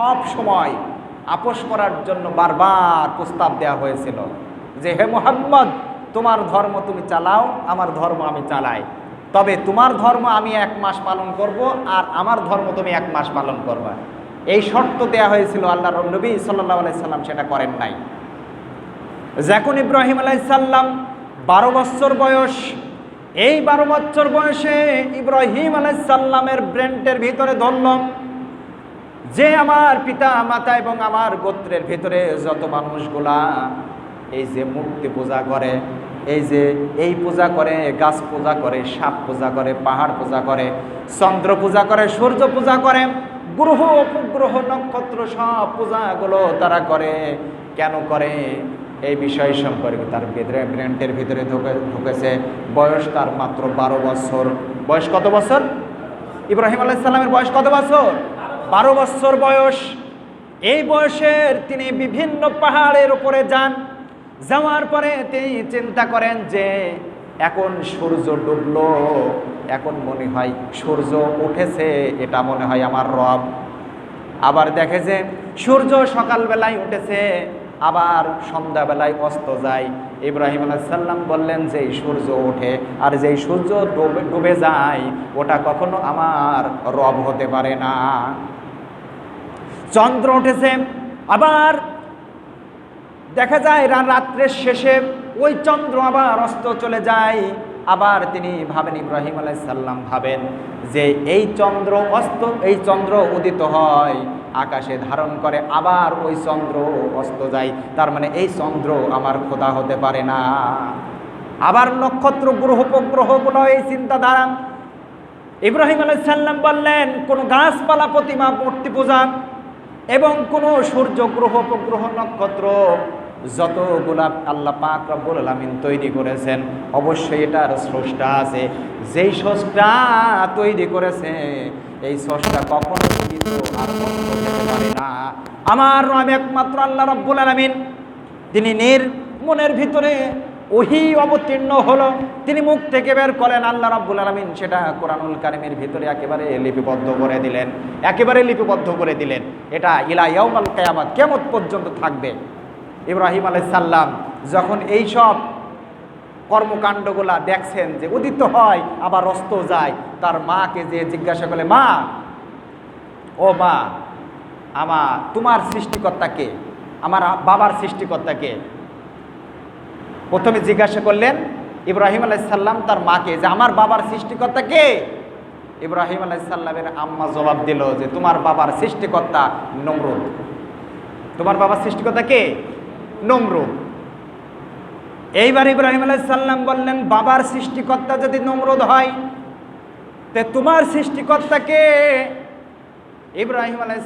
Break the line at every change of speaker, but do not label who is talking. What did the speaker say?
সব সময় আপোষ করার জন্য বারবার প্রস্তাব দেওয়া হয়েছিল যে, হে মোহাম্মদ, তোমার ধর্ম তুমি চালাও, আমার ধর্ম আমি চালাই। তবে তোমার ধর্ম আমি এক মাস পালন করব আর আমার ধর্ম তুমি এক মাস পালন করবা। এই শর্ত দেয়া হয়েছিল আল্লাহ নবী সাল্লাহ আলাইসাল্লাম সেটা করেন নাই। যখন ইব্রাহিম আলাইসাল্লাম বারো বছর বয়স, এই বারো বছর বয়সে ইব্রাহিম আলাইসাল্লামের ব্রেন্টের ভিতরে ধরলাম যে আমার পিতা, মাতা এবং আমার গোত্রের ভিতরে যত মানুষগুলা এই যে মূর্তি পূজা করে, এই যে এই পূজা করে, গাছ পূজা করে, সাপ পূজা করে, পাহাড় পূজা করে, চন্দ্র পূজা করে, সূর্য পূজা করে, গ্রহ, উপগ্রহ, নক্ষত্র সব পূজাগুলো তারা করে। কেন করে? এই বিষয় সম্পর্কে তার ভিতরে ব্রেন্টের ভিতরে ঢুকে ঢুকেছে। বয়স তার মাত্র বারো বছর। বয়স কত বছর? ইব্রাহিম আলাইসাল্লামের বয়স কত বছর? বারো বছর বয়স। এই বয়সের তিনি বিভিন্ন পাহাড়ের উপরে যান। যাওয়ার পরে তিনি চিন্তা করেন যে, এখন সূর্য ডুবল, এখন মনে হয় সূর্য উঠেছে, এটা মনে হয় আমার রব। আবার দেখে যে সূর্য সকালবেলায় উঠেছে আবার সন্ধ্যাবেলায় অস্ত যায়। ইব্রাহিম আলাইসাল্লাম বললেন যে সূর্য ওঠে আর যেই সূর্য ডুবে ডুবে যায়, ওটা কখনো আমার রব হতে পারে না। চন্দ্র উঠেছে, আবার দেখা যায় রাত্রের শেষে ওই চন্দ্র আবার অস্ত চলে যায়। আবার তিনি ভাবেন ইব্রাহিম আলাইসাল্লাম ভাবেন যে এই চন্দ্র অস্ত, এই চন্দ্র উদিত হয়, আকাশে ধারণ করে, আবার ওই চন্দ্র অস্ত যায়। তার মানে এই চন্দ্র আমার খোদা হতে পারে না। আবার নক্ষত্র, গ্রহ উপগ্রহগুলো এই চিন্তাধারা। ইব্রাহিম আলাইসাল্লাম বললেন, কোনো গাছপালা প্রতিমা, মূর্তি পূজা এবং কোনো সূর্য, গ্রহ, উপগ্রহ, নক্ষত্র যতগুলা আল্লাহ পাক রব্বুল আলামিন তৈরি করেছেন, অবশ্যই এটার স্রষ্টা আছে। যেই স্রষ্টা তৈরি করেছে, এই স্রষ্টা কখনো আর পারে না। আমার রব একমাত্র আল্লাহ রব্বুল আলামিন। তিনি নির মনের ভিতরে ওহি অবতীর্ণ হলো। তিনি মুখ থেকে বের করেন আল্লাহ রাব্বুল আলমিন সেটা কোরআনুল কারিমের ভিতরে একেবারে লিপিবদ্ধ করে দিলেন। একেবারে লিপিবদ্ধ করে দিলেন। এটা ইলা ইয়াউমাল কেয়ামত, কেমত পর্যন্ত থাকবে। ইব্রাহিম আলাইসাল্লাম যখন এই সব কর্মকাণ্ডগুলা দেখছেন যে উদিত হয়, আবার অস্ত যায়, তার মাকে যে জিজ্ঞাসা করলে, মা, ও মা আমা তোমার সৃষ্টিকর্তাকে আমার বাবার সৃষ্টিকর্তাকে প্রথমে জিজ্ঞাসা করলেন ইব্রাহিম আলাইসাল্লাম তার মাকে যে, আমার বাবার সৃষ্টিকর্তা কে? ইব্রাহিম আলাইসাল্লামের আম্মা জবাব দিল যে, তোমার বাবার সৃষ্টিকর্তা নমরুদ। তোমার বাবার সৃষ্টিকর্তা কে? নমরুদ এইবার ইব্রাহিম আলাইসাল্লাম বললেন, বাবার সৃষ্টিকর্তা যদি নমরুদ হয়, তে তোমার সৃষ্টিকর্তাকে ইব্রাহিম আলাই